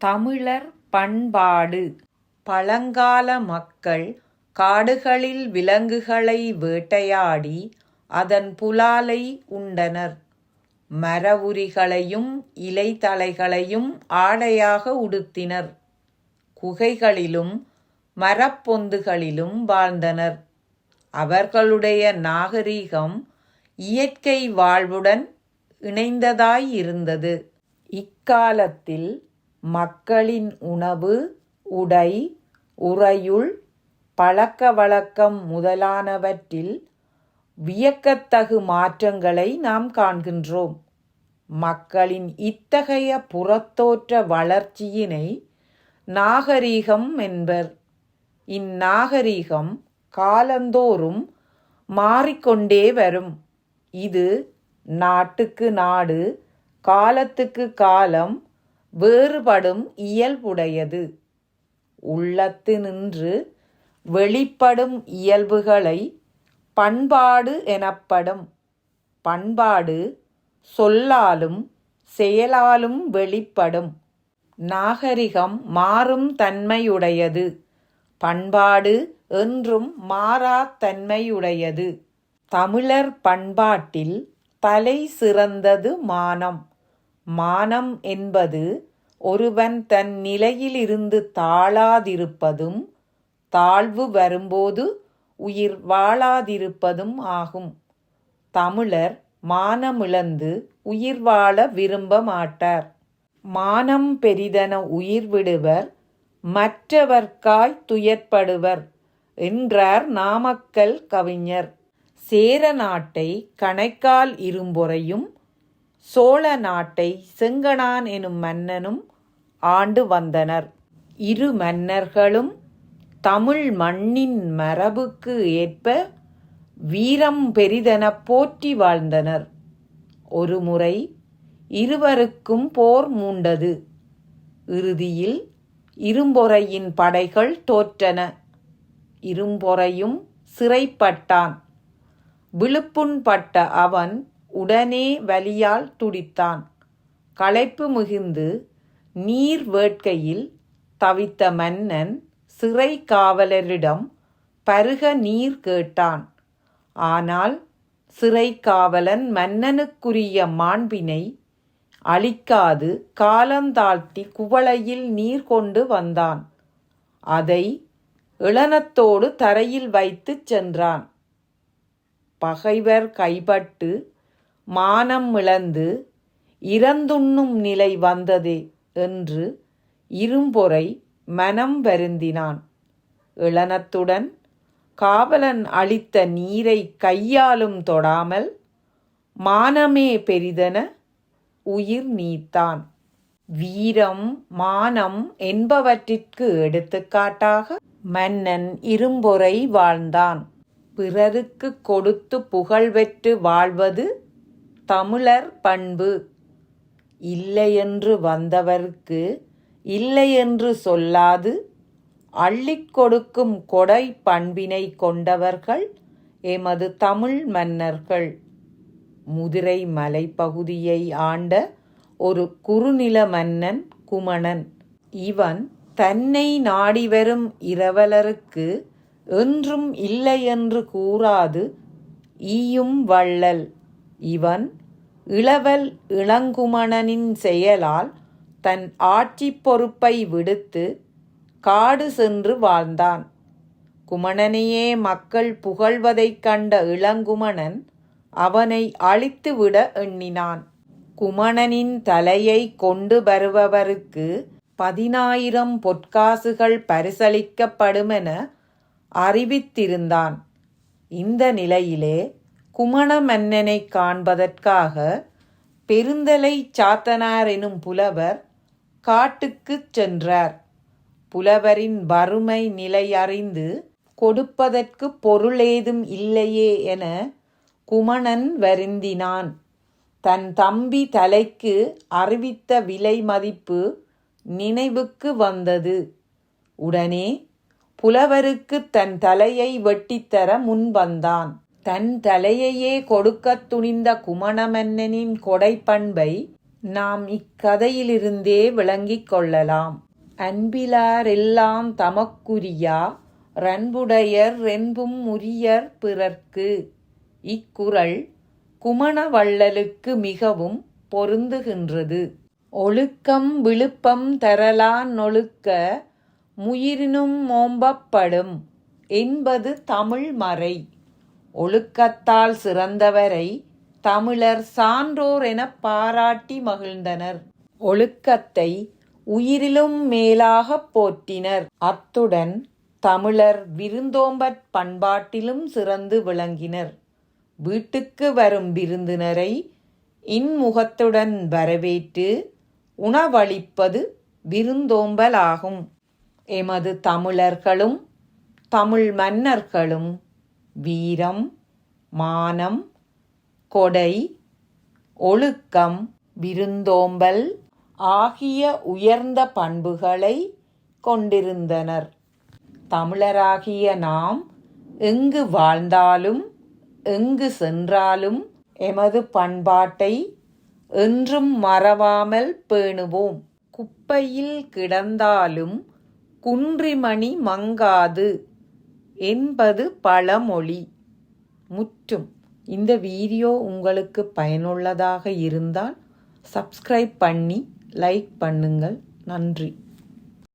தமிழர் பண்பாடு பழங்கால மக்கள் காடுகளில் விலங்குகளை வேட்டையாடி அதன் புலாலை உண்டனர். மரவுரிகளையும் இலைதழைகளையும் ஆடையாக உடுத்தினர். குகைகளிலும் மரப்பொந்துகளிலும் வாழ்ந்தனர். அவர்களுடைய நாகரிகம் இயற்கை வாழ்வுடன் இணைந்ததாயிருந்தது. இக்காலத்தில் மக்களின் உணவு, உடை, உறையுள், பழக்கவழக்கம் முதலானவற்றில் வியக்கத்தகு மாற்றங்களை நாம் காண்கின்றோம். மக்களின் இத்தகைய புறத்தோற்ற வளர்ச்சியினை நாகரிகம் என்பர். இந்நாகரிகம் காலந்தோறும் மாறிக்கொண்டே வரும். இது நாட்டுக்கு நாடு, காலத்துக்கு காலம் வேறுபடும் இயல்புடையது. உள்ளத்தினின்று வெளிப்படும் இயல்புகளை பண்பாடு எனப்படும். பண்பாடு சொல்லாலும் செயலாலும் வெளிப்படும். நாகரிகம் மாறும் தன்மையுடையது. பண்பாடு என்றும் மாறா தன்மையுடையது. தமிழர் பண்பாட்டில் தலை சிறந்தது மானம். மானம் என்பது ஒருவன் தன் நிலையிலிருந்து தாழாதிருப்பதும், தாழ்வு வரும்போது உயிர் வாழாதிருப்பதும் ஆகும். தமிழர் மானமிழந்து உயிர் வாழ விரும்ப மாட்டார். மானம் பெரிதன உயிர் விடுவர் மற்றவர்க்காய் துயர்ப்படுவர் என்றார் நாமக்கல் கவிஞர். சேர நாட்டை கணைக்கால் இரும்பொறையும், சோழ நாட்டை செங்கணான் எனும் மன்னனும் ஆண்டு வந்தனர். இரு மன்னர்களும் தமிழ் மண்ணின் மரபுக்கு ஏற்ப வீரம் பெரிதெனப் போற்றி வாழ்ந்தனர். ஒருமுறை இருவருக்கும் போர் மூண்டது. இறுதியில் இரும்பொறையின் படைகள் தோற்றன. இரும்பொறையும் சிறைப்பட்டான். விழுப்புண்பட்ட அவன் உடனே வலியால் துடித்தான். களைப்பு மிகுந்து நீர் வேட்கையில் தவித்த மன்னன் சிறை காவலரிடம் பருக நீர் கேட்டான். ஆனால் சிறை காவலன் மன்னனுக்குரிய மாண்பினை அழிக்காது காலந்தாழ்த்திக் குவளையில் நீர் கொண்டு வந்தான். அதை இளனத்தோடு தரையில் வைத்துச் சென்றான். பகைவர் கைபட்டு மானம் இழந்து இறந்துண்ணும் நிலை வந்ததே என்று இரும்பொறை மனம் வருந்தினான். இளனத்துடன் காவலன் அளித்த நீரைக் கையாலும் தொடாமல் மானமே பெரிதென உயிர் நீத்தான். வீரம், மானம் என்பவற்றிற்கு எடுத்துக்காட்டாக மன்னன் இரும்பொறை வாழ்ந்தான். பிறருக்குக் கொடுத்து புகழ் பெற்று வாழ்வது தமிழர் பண்பு. இல்லையென்று வந்தவர்க்கு இல்லையென்று சொல்லாது அள்ளிக் கொடுக்கும் கொடைப் பண்பினைக் கொண்டவர்கள் எமது தமிழ் மன்னர்கள். முதிரை மலைப்பகுதியை ஆண்ட ஒரு குறுநில மன்னன் குமணன். இவன் தன்னை நாடிவரும் இரவலருக்கு என்றும் இல்லையென்று கூறாது ஈயும் வள்ளல். இவன் இளவல் இளங்குமணனின் செயலால் தன் ஆட்சிப் பொறுப்பை விடுத்து காடு சென்று வாழ்ந்தான். குமணனையே மக்கள் புகழ்வதைக் கண்ட இளங்குமணன் அவனை அழித்துவிட எண்ணினான். குமணனின் தலையை கொண்டு வருபவருக்கு பதினாயிரம் பொற்காசுகள் பரிசளிக்கப்படுமென அறிவித்திருந்தான். இந்த நிலையிலே குமணமென்னனைக் காண்பதற்காக பெருந்தலைச் சாத்தனார் எனும் புலவர் காட்டுக்குச் சென்றார். புலவரின் வறுமை நிலையறிந்து கொடுப்பதற்குப் பொருளேதும் இல்லையே என குமணன் வருந்தினான். தன் தம்பி தலைக்கு அறிவித்த விலை மதிப்பு நினைவுக்கு வந்தது. உடனே புலவருக்குத் தன் தலையை வெட்டித்தர முன்வந்தான். தன் தலையையே கொடுக்கத் துணிந்த குமண கொடை பண்பை நாம் இக்கதையிலிருந்தே விளங்கிக் கொள்ளலாம். அன்பிலாரெல்லாம் தமக்குரியா ரன்புடையர் ரென்பும் உரியர் பிறர்க்கு. இக்குறள் குமணவள்ளலுக்கு மிகவும் பொருந்துகின்றது. ஒழுக்கம் விழுப்பம் தரலான் ஒழுக்க முயிரினும் ஓம்பப்படும் என்பது தமிழ் மறை. ஒழுக்கத்தால் சிறந்தவரை தமிழர் சான்றோர் எனப் பாராட்டி மகிழ்ந்தனர். ஒழுக்கத்தை உயிரிலும் மேலாகப் போற்றினர். அத்துடன் தமிழர் விருந்தோம்பற் பண்பாட்டிலும் சிறந்து விளங்கினர். வீட்டுக்கு வரும் விருந்தினரை இன்முகத்துடன் வரவேற்று உணவளிப்பது விருந்தோம்பலாகும். எமது தமிழர்களும் தமிழ் மன்னர்களும் வீரம் மானம் கொடை ஒழுக்கம் விருந்தோம்பல் ஆகிய உயர்ந்த பண்புகளை கொண்டிருந்தனர். தமிழராகிய நாம் எங்கு வாழ்ந்தாலும் எங்கு சென்றாலும் எமது பண்பாட்டை என்றும் மறவாமல் பேணுவோம். குப்பையில் கிடந்தாலும் குன்றிமணி மங்காது. என்பது பழமொழி. முற்றும் இந்த வீடியோ உங்களுக்கு பயனுள்ளதாக இருந்தால் சப்ஸ்கிரைப் பண்ணி லைக் பண்ணுங்கள். நன்றி.